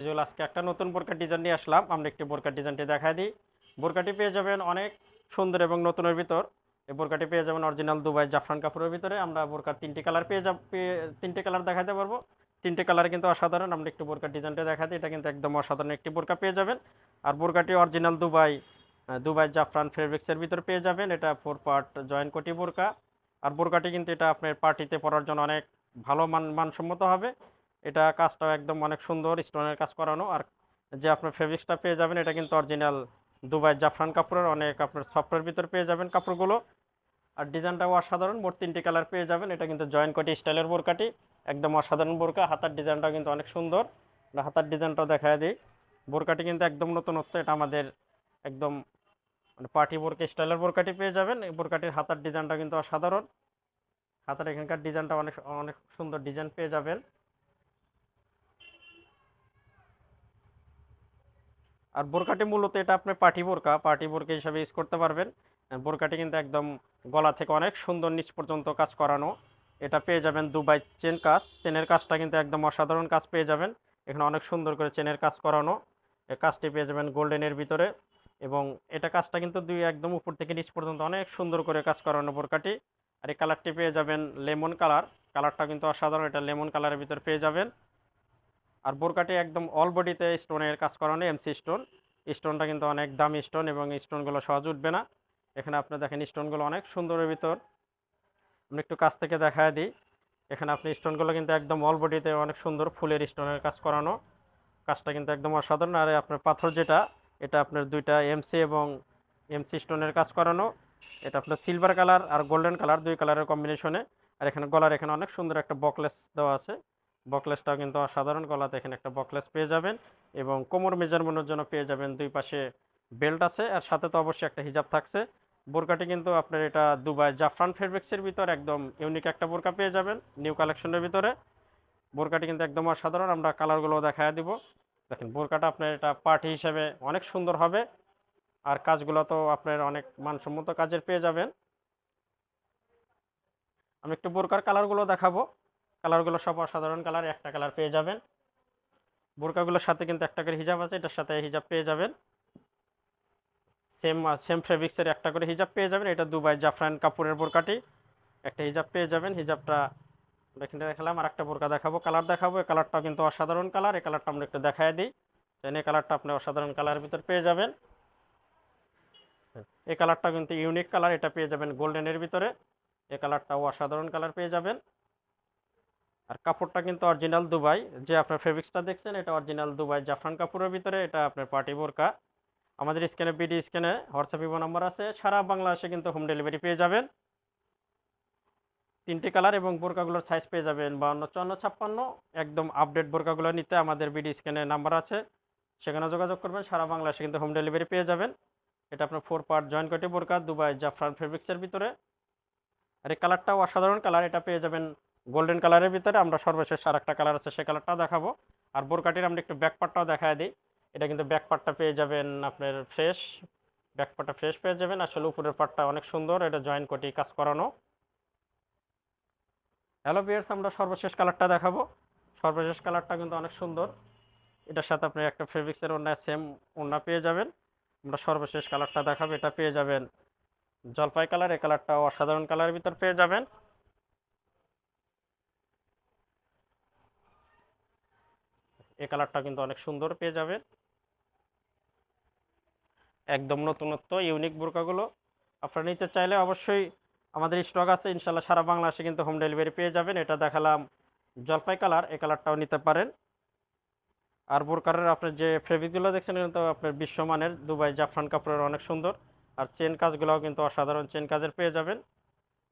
Joule আজকে একটা নতুন বোরকার ডিজাইন নিয়ে আসলাম। আমরা একটি বোরকার ডিজাইনটি দেখাই দিই। বোরকাটি পেয়ে যাবেন অনেক সুন্দর এবং নতুনের ভিতর। এই বোরকাটি পেয়ে যাবেন অরিজিনাল দুবাই জাফরান কাপড়ের ভিতরে। আমরা বোরকার তিনটি কালার পেয়ে যাব তিনটি কালার দেখাতে পারব। তিনটে কালার কিন্তু অসাধারণ। আমরা একটু বোরকার ডিজাইনটা দেখাতে এটা কিন্তু একদম অসাধারণ একটি বোরকা পেয়ে যাবেন। আর বোরকাটি অরিজিনাল দুবাই দুবাই জাফরান ফেব্রিক্সের ভিতরে পেয়ে যাবেন। এটা ফোর পার্ট জয়েন্ট কোটি বোরকা। আর বোরকাটি কিন্তু এটা আপনার পার্টিতে পরার জন্য অনেক ভালো মান মানসম্মত হবে। এটা কাজটাও একদম অনেক সুন্দর, স্টোনের কাজ করানো। আর যে আপনার ফেব্রিক্সটা পেয়ে যাবেন, এটা কিন্তু অরিজিনাল দুবাই জাফরান কাপড়ের অনেক আপনার সফটের ভিতর পেয়ে যাবেন কাপড়গুলো। আর ডিজাইনটাও অসাধারণ, মোট তিনটি কালার পেয়ে যাবেন। এটা কিন্তু জয়েন্ট কটি স্টাইলের বোরকাটি, একদম অসাধারণ বোরকা। হাতার ডিজাইনটাও কিন্তু অনেক সুন্দর। হাতার ডিজাইনটাও দেখা দিই। বোরকাটি কিন্তু একদম নতুনত্ব, এটা আমাদের একদম মানে পার্টি বোরকা স্টাইলের বোরকাটি পেয়ে যাবেন। এই বোরকাটির হাতার ডিজাইনটা কিন্তু অসাধারণ। হাতার এখানকার ডিজাইনটা অনেক অনেক সুন্দর ডিজাইন পেয়ে যাবেন। আর বোরকাটি মূলত এটা আপনি পার্টি বোরকা। পার্টি বোরকা হিসাবে ইউজ করতে পারবেন। বোরকাটি কিন্তু একদম গলা থেকে অনেক সুন্দর নিচ পর্যন্ত কাজ করানো। এটা পেয়ে যাবেন দুবাই চেন কাজ। চেনের কাজটা কিন্তু একদম অসাধারণ কাজ পেয়ে যাবেন। এখানে অনেক সুন্দর করে চেনের কাজ করানো। কাজটি পেয়ে যাবেন গোল্ডেনের ভিতরে। এবং এটা কাজটা কিন্তু দুই একদম উপর থেকে নিচ পর্যন্ত অনেক সুন্দর করে কাজ করানো বোরকাটি। আর এই কালারটি পেয়ে যাবেন লেমন কালার। কালারটা কিন্তু অসাধারণ। এটা লেমন কালারের ভিতরে পেয়ে যাবেন। আর বোরকাটি একদম অল বডিতে স্টোনের কাজ করানো এমসি স্টোন স্টোনটা কিন্তু অনেক দামি স্টোন এবং স্টোনগুলো সহজ উঠবে না। এখানে আপনি দেখেন স্টোনগুলো অনেক সুন্দরের ভিতর। আমি একটু কাছ থেকে দেখায় দিই। এখানে আপনি স্টোনগুলো কিন্তু একদম অল বডিতে অনেক সুন্দর ফুলের স্টোনের কাজ করানো। কাজটা কিন্তু একদম অসাধারণ। আর আপনার পাথর যেটা, এটা আপনার দুইটা এমসি এবং এমসি স্টোনের কাজ করানো। এটা আপনার সিলভার কালার আর গোল্ডেন কালার দুই কালারের কম্বিনেশনে আর এখানে গলার এখানে অনেক সুন্দর একটা বকলেস দেওয়া আছে। বকলেসটাও কিন্তু অসাধারণ গলাতে এখানে একটা বকলেস পেয়ে যাবেন এবং কোমর মেজারমেন্টের জন্য পেয়ে যাবেন দুই পাশে বেল্ট আছে। আর সাথে তো অবশ্যই একটা হিজাব থাকছে। বোরকাটি কিন্তু আপনার এটা দুবাই জাফরান ফেব্রিক্সের ভিতর একদম ইউনিক একটা বোরকা পেয়ে যাবেন নিউ কালেকশনের ভিতরে। বোরকাটি কিন্তু একদম অসাধারণ। আমরা কালারগুলো দেখায় দিব। দেখেন, বোরকাটা আপনার এটা পার্টি হিসেবে অনেক সুন্দর হবে। আর কাজগুলো তো আপনার অনেক মানসম্মত কাজের পেয়ে যাবেন। আমি একটু বোরকার কালারগুলো দেখাবো। কালারগুলো সব অসাধারণ কালার, একটা কালার পেয়ে যাবেন। বোরকাগুলোর সাথে কিন্তু একটা করে হিজাব আছে, এটার সাথে হিজাব পেয়ে যাবেন। সেম সেম ফেব্রিক্সের একটা করে হিজাব পেয়ে যাবেন, এটা দুবাই জাফরান কাপুরের বোরকাটি। একটা হিজাব পেয়ে যাবেন, হিজাবটা এখানে দেখালাম আর একটা বোরকা দেখাবো, কালার দেখাবো। এই কালারটাও কিন্তু অসাধারণ কালার, এই কালারটা আমরা একটু দেখায় দিই। এই কালারটা আপনি অসাধারণ কালারের ভিতর পেয়ে যাবেন। এই কালারটা কিন্তু ইউনিক কালার, এটা পেয়ে যাবেন গোল্ডেনের ভিতরে। এই কালারটাও অসাধারণ কালার পেয়ে যাবেন। আর কাপড়টা কিন্তু অরিজিনাল দুবাই। যে আপনার ফেব্রিক্সটা দেখছেন, এটা অরিজিনাল দুবাই জাফরান কাপড়ের ভিতরে, এটা আপনার পার্টি বোরকা। আমাদের স্ক্যানে, বিডি স্ক্যানে হোয়াটসঅ্যাপ ইভো নাম্বার আছে। সারা বাংলাদেশে কিন্তু হোম ডেলিভারি পেয়ে যাবেন। তিনটি কালার এবং বোরকাগুলোর সাইজ পেয়ে যাবেন বাউন্ন, চুয়ান্ন, ছাপ্পান্ন। একদম আপডেট বোরকাগুলো নিতে আমাদের বিডি স্ক্যানে নাম্বার আছে। সেখানে যোগাযোগ করবেন, সারা বাংলাদেশে কিন্তু হোম ডেলিভারি পেয়ে যাবেন। এটা আপনার ফোর পার্ট জয়েন্ট কোটি বোরকা, দুবাই জাফরান ফেব্রিক্সের ভিতরে। আর এই কালারটাও অসাধারণ কালার এটা পেয়ে যাবেন গোল্ডেন কালারের ভিতরে আমরা সর্বশেষ আর একটা কালার আছে সেই কালারটাও দেখাবো। আর বোরকাটির আমরা একটু ব্যাক পার্টটাও দেখায় দিই। এটা কিন্তু ব্যাক পার্টটা পেয়ে যাবেন আপনার ফ্রেশ ব্যাক পার্টটা ফ্রেশ পেয়ে যাবেন। আসলে উপরের পার্টটা অনেক সুন্দর, এটা জয়েন্ট কোটি কাজ করানো। হ্যালো বিয়ার্স আমরা সর্বশেষ কালারটা দেখাবো। সর্বশেষ কালারটা কিন্তু অনেক সুন্দর। এটার সাথে আপনি একটা ফেব্রিক্সের অন্য সেম ওড়না পেয়ে যাবেন। আমরা সর্বশেষ কালারটা দেখাবো, এটা পেয়ে যাবেন। জলপাই কালার এই কালারটা অসাধারণ কালারের ভিতর পেয়ে যাবেন। এই কালারটা কিন্তু অনেক সুন্দর পেয়ে যাবেন একদম নতুনত্ব, ইউনিক বোরকাগুলো। আপনারা নিতে চাইলে অবশ্যই আমাদের স্টক আছে, ইনশাল্লাহ সারা বাংলাদেশে কিন্তু হোম ডেলিভারি পেয়ে যাবেন। এটা দেখালাম জলপাই কালার এই কালারটাও নিতে পারেন। আর বোরকারের আপনার যে ফেব্রিকগুলো দেখছেন এগুলো তো আপনার বিশ্বমানের, দুবাই জাফরান কাপড়ের অনেক সুন্দর। আর চেন কাজগুলোও কিন্তু অসাধারণ চেন কাজের পেয়ে যাবেন।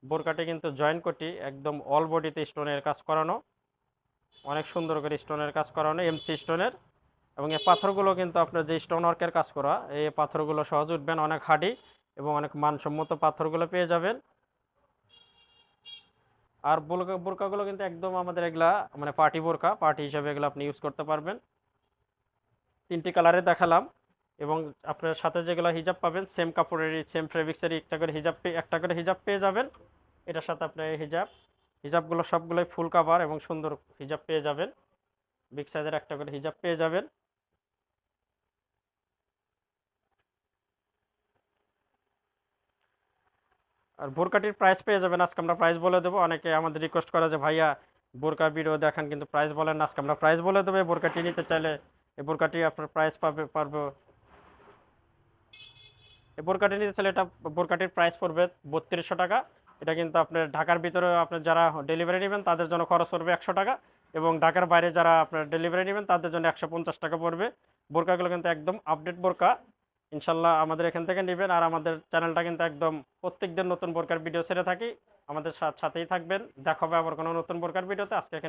বোরকাটি কিন্তু জয়েন্ট কোটি, একদম অল বডিতে স্টোনের কাজ করানো। অনেক সুন্দর করে স্টোনের কাজ করানো এমসি স্টোনের। এবং এই পাথরগুলো কিন্তু আপনার যে স্টোন ওয়ার্কের কাজ করা, এই পাথরগুলো সহজ উঠবেন, অনেক হাডি এবং অনেক মানসম্মত পাথরগুলো পেয়ে যাবেন। আর বোরকা, বোরকাগুলো কিন্তু একদম আমাদের এগুলা মানে পার্টি বোরকা, পার্টি হিসাবে এগুলো আপনি ইউজ করতে পারবেন। তিনটি কালারে দেখালাম। এবং আপনার সাথে যেগুলো হিজাব পাবেন সেম কাপড়েরই সেম ফেব্রিক্সেরই একটা করে হিজাব একটা করে হিজাব পেয়ে যাবেন। এটার সাথে আপনার হিজাব হিজাবগুলো সবগুলোই ফুল কাভার এবং সুন্দর হিজাব পেয়ে যাবেন। বিগ সাইজের একটা করে হিজাব পেয়ে যাবেন। আর বোরকাটির প্রাইস পেয়ে যাবেন, আজকে আমরা প্রাইস বলে দেবো। অনেকে আমাদের রিকোয়েস্ট করে যে, ভাইয়া, বোরকা ভিডিও দেখান, কিন্তু প্রাইস বলেন আজকে আমরা প্রাইস বলে দেবো, এই বোরকাটি নিতে চাইলে। এই বোরকাটি আপনার প্রাইস পাবে, পারব। এই বোরকাটি নিতে চাইলে এটা বোরকাটির প্রাইস পড়বে বত্রিশশো টাকা। এটা কিন্তু আপনার ঢাকার ভিতরে আপনার যারা ডেলিভারি নেবেন, তাদের জন্য খরচ পড়বে একশো টাকা এবং ঢাকার বাইরে যারা আপনার ডেলিভারি নেবেন, তাদের জন্য একশো পঞ্চাশ টাকা পড়বে। বোরকাগুলো কিন্তু একদম আপডেট বোরকা ইনশাল্লাহ আমাদের এখান থেকে নেবেন আর আমাদের চ্যানেলটা কিন্তু একদম প্রত্যেকদিন নতুন বোরকার ভিডিও ছেড়ে থাকি। আমাদের সাথেই থাকবেন। দেখা হবে আবার কোনো নতুন বোরকার ভিডিওতে আজকে এখানে